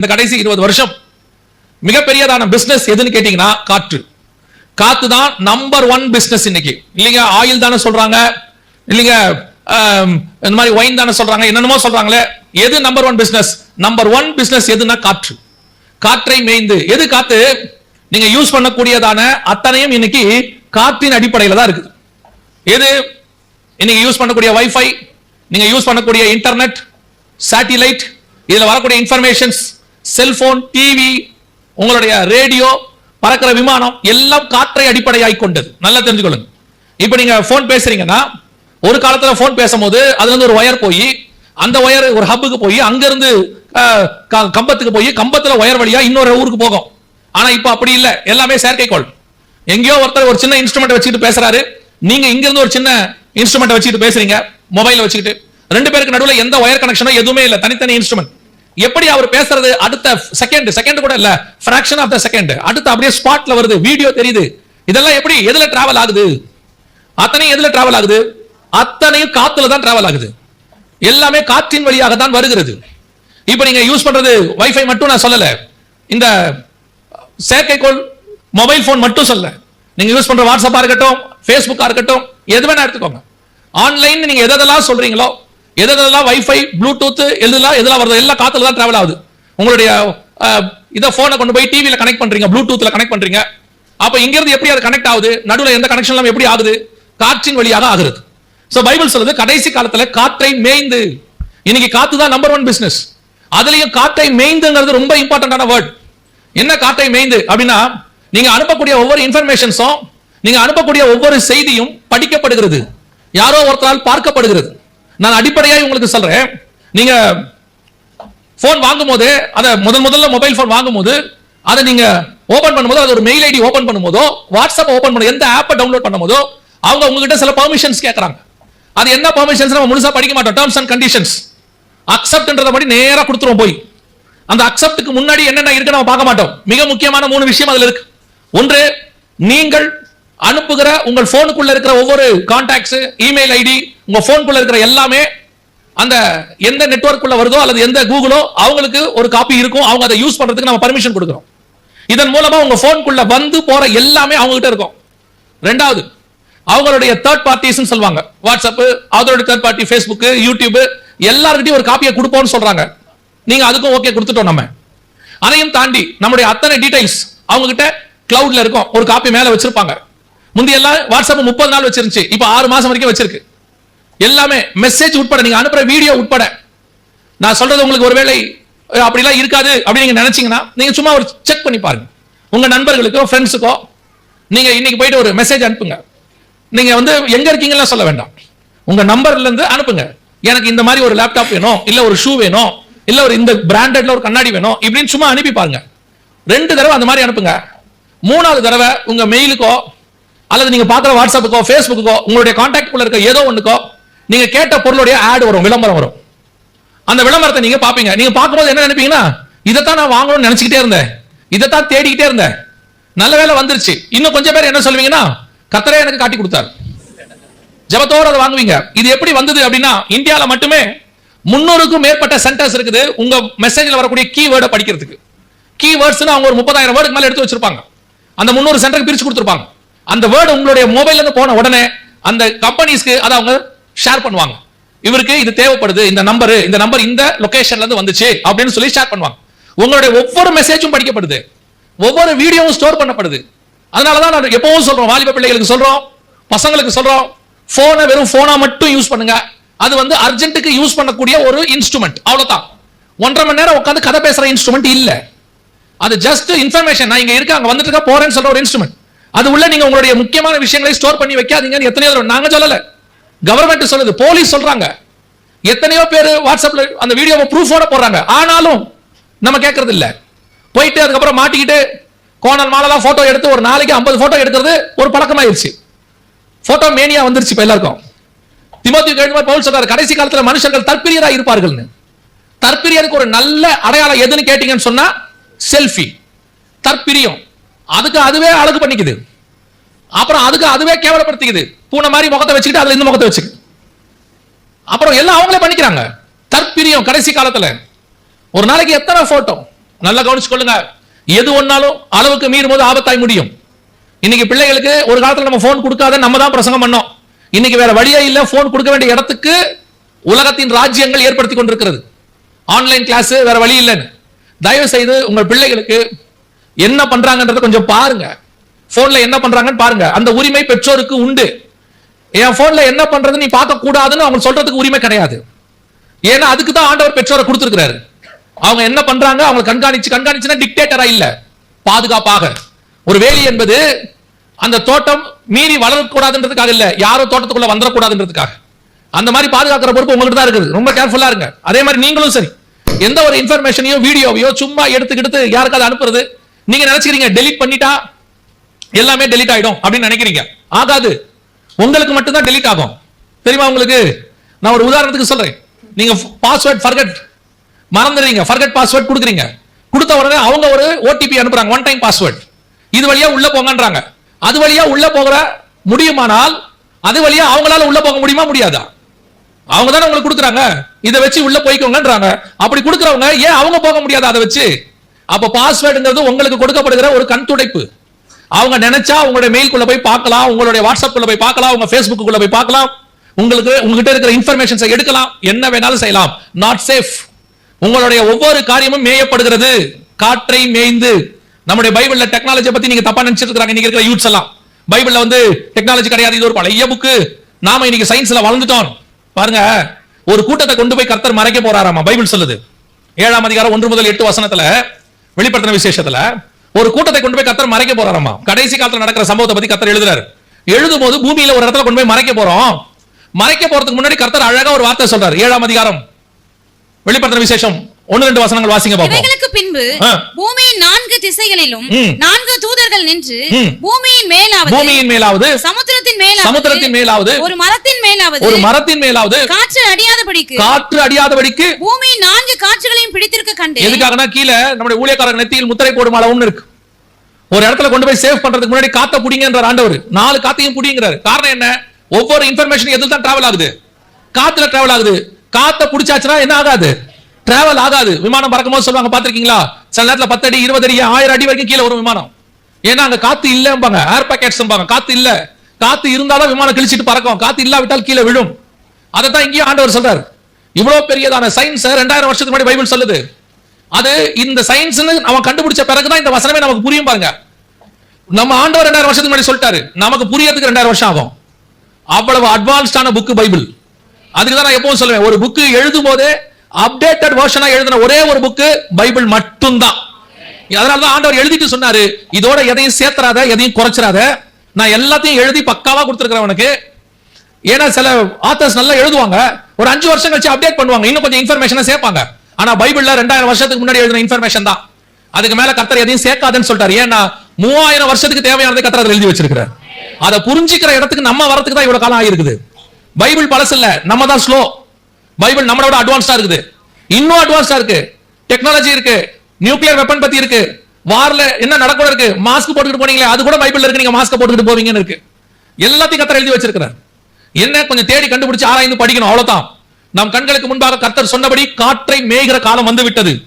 இந்த கடைசி இருபது வருஷம் மிகப்பெரியதான பிசினஸ் எதுன்னு கேட்டீங்கன்னா காற்று. காத்து தான் நம்பர் ஒன் பிசினஸ் இன்னைக்கு. இல்லைங்க ஆயில் தானே சொல்றாங்க. இல்லைங்க இந்த மாதிரி ஒயின் தானே சொல்றாங்க. என்னென்னமோ சொல்றாங்களே. எது number one business number one business எதுன்னா காற்று. காற்றை மேய்ந்து. எது காத்து? நீங்க யூஸ் பண்ணக்கூடியதான அத்தனையும் இன்னைக்கு காற்றின் அடிப்படையில தான் இருக்குது. எது? இன்னைக்கு யூஸ் பண்ணக்கூடிய வைஃபை நீங்க யூஸ் பண்ணக்கூடிய இன்டர்நெட் சேட்டிலைட் இதுல வரக்கூடிய இன்ஃபர்மேஷன்ஸ் செல்போன் டிவி உங்களுடைய ரேடியோ பறக்கிற விமானம் எல்லாம் காற்றை அடிப்படையாய் கொண்டது நல்லா தெரிஞ்சுக்கொள்ளுங்க. இப்போ நீங்க ஃபோன் பேசுறீங்கன்னா ஒரு காலத்துல ஃபோன் பேசும்போது அதுல இருந்து ஒரு ஒயர் போய் அந்த ஒயர் ஒரு ஹப்புக்கு போய் அங்கிருந்து க- கம்பத்துக்கு போய் கம்பத்துல ஒயர் வழியா இன்னொரு ஊருக்கு போகும். ஆனா இப்போ அப்படி இல்ல. எல்லாமே செயற்கைக்கோள். எங்கேயோ ஒருத்தர் ஒரு சின்ன இன்ஸ்ட்ருமெண்ட் வச்சுக்கிட்டு பேசுறாரு. நீங்க இங்க இருந்து ஒரு சின்ன இன்ஸ்ட்ருமெண்ட் வச்சுக்கிட்டு பேசுறீங்க. மொபைல் வச்சுக்கிட்டு. ரெண்டு பேருக்கு நடுவில் எந்த ஒயர் கனெக்ஷனோ எதுவுமே இல்லை. தனித்தனி இன்ஸ்ட்ருமெண்ட் எப்படி அவர் பேசுறது? அடுத்த செகண்ட் செகண்ட் கூட இல்ல. ஃபிராக்ஷன் ஆஃப் த செகண்ட் அடுத்து அப்படியே ஸ்பாட்ல வருது. வீடியோ தெரியுது. இதெல்லாம் எப்படி? எதுல டிராவல் ஆகுது? அத்தனையும் எதுல டிராவல் ஆகுது? அத்தனையும் காத்துல தான் டிராவல் ஆகுது. எல்லாமே காற்றின் வழியாக தான் வருகிறது. இப்போ நீங்க யூஸ் பண்றது வைஃபை மட்டும் நான் சொல்லல. இந்த செயற்கைக்கோள் மொபைல் ஃபோன் மட்டும் சொல்ல நீங்க யூஸ் பண்ற வாட்ஸ்அப்பா இருக்கட்டும் ஃபேஸ்புக்கா இருக்கட்டும் எது வேணா எடுத்துக்கோங்க. ஆன்லைன் நீங்க எதெல்லாம் சொல்றீங்களோ எதெல்லாம் வைஃபை ப்ளூடூத் எதெல்லாம் எதெல்லாம் வருது எல்லாம் காத்துல தான் டிராவல் ஆகுது. உங்களுடைய இதை போனை கொண்டு போய் டிவியில் கனெக்ட் பண்றீங்க ப்ளூடூத்ல கனெக்ட் பண்றீங்க. அப்ப இங்க இருந்து எப்படி அது கனெக்ட் ஆகுது? நடுவில் எந்த கனெக்ஷன் எப்படி ஆகுது? காற்றின் வழியாக ஆகுது சோ பைபிள் சொல்லுது கடைசி காலத்துல காற்றை மேய்ந்து. இன்னைக்கு காத்து தான் நம்பர் ஒன் பிசினஸ் அதுலயும் காற்றை மேய்ந்துங்கிறது ரொம்ப இம்பார்ட்டன்டான வேர்ட் என்ன காற்றை மேய்ந்து? அப்படின்னா நீங்க அனுப்பக்கூடிய ஒவ்வொரு இன்ஃபர்மேஷன்ஸும் நீங்க அனுப்பக்கூடிய ஒவ்வொரு செய்தியும் படிக்கப்படுகிறது. யாரோ ஒருத்தரால் பார்க்கப்படுகிறது. நான் அடிப்படையாக உங்களுக்கு சொல்றேன். நீங்க போன் வாங்கும்போது அதை முதல் முதல்ல மொபைல் போன் வாங்கும்போது அதை நீங்க ஓபன் பண்ணும்போது அது ஒரு மெயில் ஐடி ஓபன் பண்ணும்போதோ வாட்ஸ்அப் ஓபன் பண்ண எந்த ஆப்பை டவுன்லோட் பண்ணும்போதோ அவங்க உங்ககிட்ட சில பெர்மிஷன்ஸ் கேட்கறாங்க அது என்ன பெர்மிஷன்ஸ் நம்ம முழுசா படிக்க மாட்டோம். டேர்ம்ஸ் அண்ட் கண்டிஷன்ஸ் அக்செப்ட்ன்றத படி நேரா கொடுத்துருவோம் போய். அந்த அக்செப்டுக்கு முன்னாடி என்னென்ன இருக்கு நம்ம பார்க்க மாட்டோம். மிக முக்கியமான மூணு விஷயம் அதுல இருக்கு. ஒன்று நீங்கள் அனுப்புகிற உங்கள் போனுக்குள்ள இருக்கிற ஒவ்வொரு கான்டாக்ட்ஸ் இமெயில் ஐடி உங்க போனுக்குள்ள இருக்கிற எல்லாமே அந்த எந்த நெட்வொர்க்குள்ள வருதோ அல்லது எந்த கூகுளோ அவங்களுக்கு ஒரு காப்பி இருக்கும். அவங்க அதை யூஸ் பண்றதுக்கு நம்ம பர்மிஷன் கொடுக்குறோம். இதன் மூலமா உங்க போனுக்குள்ள வந்து போற எல்லாமே அவங்க கிட்ட இருக்கும். ரெண்டாவது அவங்களுடைய தேர்ட் பார்ட்டிஸ் சொல்லுவாங்க. வாட்ஸ்அப் அதோட தேர்ட் பார்ட்டி ஃபேஸ்புக் யூடியூப் எல்லார்கிட்டயும் ஒரு காப்பியை கொடுப்போம்னு சொல்றாங்க. நீங்க அதுக்கும் ஓகே கொடுத்துட்டோம் நம்ம. அதையும் தாண்டி நம்முடைய அத்தனை டீடைல்ஸ் அவங்க கிட்ட கிளவுட்ல இருக்கும். ஒரு காப்பி மேல வச்சிருப்பாங்க. முந்தையெல்லாம் எல்லாம் வாட்ஸ்அப் முப்பது நாள் வச்சிருந்துச்சு. இப்போ ஆறு மாசம் வரைக்கும் வச்சிருக்கு. எல்லாமே மெசேஜ் உட்பட நீங்க அனுப்புற வீடியோ உட்பட. நான் சொல்றது உங்களுக்கு ஒருவேளை அப்படிலாம் இருக்காது அப்படின்னு நீங்க நினைச்சீங்கன்னா நீங்க சும்மா ஒரு செக் பண்ணி பாருங்க. உங்க நண்பர்களுக்கோ ஃப்ரெண்ட்ஸுக்கோ நீங்க இன்னைக்கு போயிட்டு ஒரு மெசேஜ் அனுப்புங்க. நீங்க வந்து எங்க இருக்கீங்கலாம் சொல்ல வேண்டாம். உங்க நம்பர்ல இருந்து அனுப்புங்க. எனக்கு இந்த மாதிரி ஒரு லேப்டாப் வேணும் இல்ல ஒரு ஷூ வேணும் இல்ல ஒரு இந்த பிராண்டட்ல ஒரு கண்ணாடி வேணும் இப்படின்னு சும்மா அனுப்பி பாருங்க. ரெண்டு தடவை அந்த மாதிரி அனுப்புங்க. மூணாவது தடவை உங்க மெயிலுக்கோ அல்லது நீங்க பாக்குற வாட்ஸ்அப்புக்கோ ஃபேஸ்புக்கோ உங்களுடைய கான்டாக்ட் உள்ள இருக்க ஏதோ ஒண்ணுக்கோ நீங்க கேட்ட பொருளுடைய ஆட் வரும் விளம்பரம் வரும். அந்த விளம்பரத்தை நீங்க பாப்பீங்க. நீங்க பார்க்கும்போது என்ன நினைப்பீங்கன்னா இதைத்தான் நான் வாங்கணும்னு நினைச்சுக்கிட்டே இருந்தேன். இதைத்தான் தேடிக்கிட்டே இருந்தேன். நல்ல வேலை வந்துருச்சு. இன்னும் கொஞ்சம் பேர் என்ன சொல்லுவீங்கன்னா கத்தரே எனக்கு காட்டி கொடுத்தார். ஜபத்தோடு அதை வாங்குவீங்க. இது எப்படி வந்தது அப்படின்னா இந்தியாவில் மட்டுமே முன்னூறுக்கும் மேற்பட்ட சென்டர்ஸ் இருக்குது. உங்க மெசேஜில் வரக்கூடிய கீவேர்டை படிக்கிறதுக்கு. கீவேர்ட்ஸ்னு அவங்க ஒரு முப்பதாயிரம் வேர்டுக்கு மேலே எடுத்து வச்சிருப்பாங்க. அந்த முன்னூறு சென்டருக்கு பிரிச்சு கொடுத்துருப்பாங்க. அந்த வேர்டு உங்களுடைய மொபைல்ல இருந்து போன உடனே அந்த கம்பெனிஸ்க்கு அதை அவங்க ஷேர் பண்ணுவாங்க. இவருக்கு இது தேவைப்படுது இந்த நம்பர் இந்த நம்பர் இந்த லொகேஷன்ல இருந்து வந்துச்சு அப்படின்னு சொல்லி ஷேர் பண்ணுவாங்க. உங்களுடைய ஒவ்வொரு மெசேஜும் படிக்கப்படுது. ஒவ்வொரு வீடியோவும் ஸ்டோர் பண்ணப்படுது. அதனாலதான் நான் எப்பவும் சொல்றோம் வாலிப பிள்ளைகளுக்கு சொல்றோம் பசங்களுக்கு சொல்றோம் போனை வெறும் போனா மட்டும் யூஸ் பண்ணுங்க. அது வந்து அர்ஜென்ட்டுக்கு யூஸ் பண்ணக்கூடிய ஒரு இன்ஸ்ட்ருமெண்ட் அவ்வளவுதான். ஒன்றரை மணி நேரம் உட்காந்து கதை பேசுற இன்ஸ்ட்ருமெண்ட் இல்ல. அது ஜஸ்ட் இன்ஃபர்மேஷன் நான் இங்க இருக்க அங்க வந்துட்டு இருக்க போறேன்னு சொல்ற ஒரு இன்ஸ்ட்ருமெண்ட் அது உள்ள நீங்க உங்களுடைய முக்கியமான விஷயங்களை ஸ்டோர் பண்ணி வைக்காதீங்கன்னு எத்தனையோ தடவை நாங்க சொல்லல. கவர்மெண்ட் சொல்லுது போலீஸ் சொல்றாங்க. எத்தனையோ பேர் வாட்ஸ்அப்ல அந்த வீடியோவை ப்ரூஃபோட போடுறாங்க. ஆனாலும் நம்ம கேட்கறது இல்ல. போயிட்டு அதுக்கப்புறம் மாட்டிக்கிட்டு கோணல் மாலெல்லாம் போட்டோ எடுத்து ஒரு நாளைக்கு ஐம்பது போட்டோ எடுக்கிறது ஒரு பழக்கமாயிருச்சு. போட்டோ மேனியா வந்துருச்சு இப்ப எல்லாருக்கும். திமோத்தி கேள்வி பவுல் சொல்றாரு கடைசி காலத்துல மனுஷர்கள் தற்பிரியரா இருப்பார்கள்னு. தற்பிரியருக்கு ஒரு நல்ல அடையாளம் எதுன்னு கேட்டீங்கன்னு சொன்னா செல்ஃபி தற்பிரியம். அதுக்கு அதுவே அழகு பண்ணிக்குது. அப்புறம் அதுக்கு அதுவே கேவலப்படுத்திக்குது. பூனை மாதிரி முகத்தை வச்சுக்கிட்டு அதுல இந்த முகத்தை வச்சுக்கு அப்புறம் எல்லாம் அவங்களே பண்ணிக்கிறாங்க. தற்பிரியம் கடைசி காலத்துல. ஒரு நாளைக்கு எத்தனை போட்டோ நல்லா கவனிச்சுக்கொள்ளுங்க எது ஒன்னாலும் அளவுக்கு மீறும் போது ஆபத்தாய் முடியும். இன்னைக்கு பிள்ளைகளுக்கு ஒரு காலத்துல நம்ம போன் கொடுக்காத நம்ம தான் பிரசங்கம் பண்ணோம். இன்னைக்கு வேற வழியே இல்ல போன் கொடுக்க வேண்டிய இடத்துக்கு உலகத்தின் ராஜ்யங்கள் ஏற்படுத்தி கொண்டிருக்கிறது. ஆன்லைன் கிளாஸ் வேற வழி இல்லைன்னு. தயவு செய்து உங்கள் பிள்ளைகளுக்கு என்ன பண்றாங்கன்றத கொஞ்சம் பாருங்க. போன்ல என்ன பண்றாங்கன்னு பாருங்க. அந்த உரிமை பெற்றோருக்கு உண்டு. என் போன்ல என்ன பண்றது நீ பார்க்க கூடாதுன்னு அவங்க சொல்றதுக்கு உரிமை கிடையாது. ஏன்னா அதுக்கு தான் ஆண்டவர் பெற்றோரை கொடுத்துருக்கிறாரு. அவங்க என்ன பண்றாங்க? அவங்க கண்காணிச்சு கண்காணிச்சுன்னா டிக்டேட்டரா இல்ல. பாதுகாப்பாக. ஒரு வேலி என்பது அந்த தோட்டம் மீறி வளரக்கூடாதுன்றதுக்காக இல்ல. யாரும் தோட்டத்துக்குள்ள வந்துடக்கூடாதுன்றதுக்காக அந்த மாதிரி பாதுகாக்கிற பொறுப்பு உங்கள்கிட்ட தான் இருக்குது. ரொம்ப கேர்ஃபுல்லா இருங்க. அதே மாதிரி நீங்களும் சரி. எந்த ஒரு இன்ஃபர்மேஷனையோ வீடியோவையோ சும்மா எடுத்துக்கிட்டு யாருக்காவது அனுப்புறது? நீங்க நினைச்சுக்கிறீங்க டெலீட் பண்ணிட்டா எல்லாமே டெலீட் ஆயிடும் அப்படின்னு நினைக்கிறீங்க. ஆகாது. உங்களுக்கு மட்டும்தான் டெலீட் ஆகும். தெரியுமா உங்களுக்கு? நான் ஒரு உதாரணத்துக்கு சொல்றேன். நீங்க பாஸ்வேர்ட் ஃபர்கட் மறந்துடுறீங்க. ஃபர்கட் பாஸ்வேர்ட் கொடுக்குறீங்க. கொடுத்த உடனே அவங்க ஒரு ஓடிபி அனுப்புறாங்க. ஒன் டைம் பாஸ்வேர்ட் இது வழியா உள்ள போங்கன்றாங்க. அது வழியா உள்ள போகிற முடியுமானால் அது வழியா அவங்களால உள்ள போக முடியுமா முடியாதா? அவங்க தானே உங்களுக்கு கொடுக்குறாங்க. இதை வச்சு உள்ள போய்க்கோங்கன்றாங்க. அப்படி கொடுக்குறவங்க ஏன் அவங்க போக முடியாது அதை வச்சு? அப்ப பாஸ்வேர்டுங்கிறது உங்களுக்கு கொடுக்கப்படுகிற ஒரு கண் துடைப்பு. அவங்க நினைச்சா உங்களுடைய மெயில்குள்ள போய் பார்க்கலாம் உங்களுடைய வாட்ஸ்அப்குள்ள போய் பார்க்கலாம் உங்க ஃபேஸ்புக்குள்ள போய் பார்க்கலாம். உங்களுக்கு உங்ககிட்ட இருக்கிற இன்ஃபர்மேஷன்ஸை எடுக்கலாம். என்ன வேணாலும் செய்யலாம். நாட் சேஃப் உங்களுடைய ஒவ்வொரு காரியமும் மேயப்படுகிறது. காற்றை மேய்ந்து. நம்முடைய பைபிள்ல டெக்னாலஜி பத்தி நீங்க தப்பா நினைச்சிட்டு இருக்காங்க இன்னைக்கு இருக்கிற யூத்ஸ் எல்லாம். பைபிள்ல வந்து டெக்னாலஜி கிடையாது. இது ஒரு பழைய புக்கு நாம இன்னைக்கு சயின்ஸ்ல வளர்ந்துட்டோம். பாருங்க. ஒரு கூட்டத்தை கொண்டு போய் கர்த்தர் மறைக்க போறாராமா? பைபிள் சொல்லுது. ஏழாம் அதிகாரம் ஒன்று முதல் எட்டு வசனத்துல வெளிப்படுத்தின விசேஷத்துல ஒரு கூட்டத்தை கொண்டு போய் கர்த்தர் மறைக்க போறாராமா? கடைசி காலத்துல நடக்கிற சம்பவத்தை பத்தி கத்தர் எழுதுறாரு. எழுதும் போது பூமியில ஒரு இடத்துல கொண்டு போய் மறைக்க போறோம். மறைக்க போறதுக்கு முன்னாடி கர்த்தர் அழகா ஒரு வார்த்தை சொல்றாரு. ஏழாம் அதிகாரம். வெளிப்படுத்தின விசேஷம். ஒன்னு ரெண்டு வசனங்கள் வாசிங்க பார்ப்போம் இவைகளுக்கு பின்பு. பூமியின் நான்கு திசைகளிலும். நான்கு தூதர்கள் நின்று. பூமியின் மேலாவது பூமியின் மேலாவது சமுத்திரத்தின் மேலாவது சமுத்திரத்தின் மேலாவது ஒரு மரத்தின் மேலாவது ஒரு மரத்தின் மேலாவது காற்று அடியாதபடிக்கு காற்று அடியாதபடிக்கு. பூமியின் நான்கு காற்றுகளையும் பிடித்திருக்க கண்டு எதுக்காகனா கீழே நம்முடைய ஊழியக்காரங்க நெத்தியில் முத்திரை போடும் அளவுன்னு இருக்கு. ஒரு இடத்துல கொண்டு போய் சேவ் பண்றதுக்கு முன்னாடி காத்த புடிங்கன்றார் ஆண்டவர். நாலு காத்தையும் புடிங்கிறாரு. காரணம் என்ன? ஒவ்வொரு இன்ஃபர்மேஷன் எதில் தான் டிராவல் ஆகுது. காத்துல டிராவல் ஆகுது. காத்த புடிச்சாச்சுன்னா என்ன ஆகாது? டிராவல் ஆகாது. விமானம் பறக்கும் போது சொல்லுவாங்க பாத்திருக்கீங்களா சில நேரத்துல பத்து அடி இருபது அடி ஆயிரம் அடி வரைக்கும் கீழே வரும் விமானம். ஏன்னா அங்க காத்து இல்லம்பாங்க. ஏர் பாக்கெட்ஸ் காத்து இல்ல. காத்து இருந்தாலும் விமானம் கிழிச்சிட்டு பறக்கும். காத்து இல்லாவிட்டால் கீழே விழும். அதை தான் இங்கேயும் ஆண்டவர் சொல்றாரு. இவ்வளவு பெரியதான சயின்ஸ் ரெண்டாயிரம் வருஷத்துக்கு முன்னாடி பைபிள் சொல்லுது. அது இந்த சயின்ஸ்னு அவன் கண்டுபிடிச்ச பிறகுதான் இந்த வசனமே நமக்கு புரியும் பாருங்க. நம்ம ஆண்டவர் ரெண்டாயிரம் வருஷத்துக்கு முன்னாடி சொல்லிட்டாரு. நமக்கு புரியறதுக்கு ரெண்டாயிரம் வருஷம் ஆகும். அவ்வளவு அட்வான்ஸ்டான புக் பைபிள். அதுக்கு தான் நான் எப்பவும் சொல்லுவேன். ஒரு புக்கு எழுதும் போதே அப்டேட்டட் வெர்ஷனா எழுதின ஒரே ஒரு புக்கு பைபிள் மட்டும்தான். அதனால தான் ஆண்டவர் எழுதிட்டு சொன்னாரு இதோட எதையும் சேர்த்துறாத எதையும் குறைச்சிடாத நான் எல்லாத்தையும் எழுதி பக்காவா கொடுத்துருக்கிறேன் உனக்கு. ஏன்னா சில ஆத்தர்ஸ் நல்லா எழுதுவாங்க. ஒரு அஞ்சு வருஷம் கழிச்சு அப்டேட் பண்ணுவாங்க. இன்னும் கொஞ்சம் இன்ஃபர்மேஷனை சேர்ப்பாங்க. ஆனா பைபிள்ல ரெண்டாயிரம் வருஷத்துக்கு முன்னாடி எழுதின இன்ஃபர்மேஷன் தான். அதுக்கு மேல கத்தர் எதையும் சேர்க்காதுன்னு சொல்லிட்டாரு ஏன்னா மூவாயிரம் வருஷத்துக்கு தேவையானதை கத்தர் எழுதி வச்சிருக்கிறார். அதை புரிஞ்சுக்கிற இடத்துக்கு நம்ம வரத்துக்கு தான் இவ்வளவு காலம் ஆகிருக்குது பைபிள் பழசு இல்ல. நம்ம தான் ஸ்லோ பைபிள் நம்மளோட அட்வான்ஸ்டா இருக்குது. இன்னும் அட்வான்ஸ்டா இருக்கு. டெக்னாலஜி இருக்கு. நியூக்ளியர் வெப்பன் பத்தி இருக்கு. வார்ல என்ன நடக்கும் இருக்கு. மாஸ்க் போட்டுக்கிட்டு போனீங்களே அது கூட பைபிள் இருக்கு. நீங்க மாஸ்க் போட்டுக்கிட்டு போவீங்கன்னு இருக்கு. எல்லாத்தையும் கத்தர் எழுதி வச்சிருக்கிறார். என்ன? கொஞ்சம் தேடி கண்டுபிடிச்சு ஆராய்ந்து படிக்கணும். அவ்வளவுதான். நம் கண்களுக்கு முன்பாக கர்த்தர் சொன்னபடி காற்றை மேய்கிற காலம் வந்து விட்டது.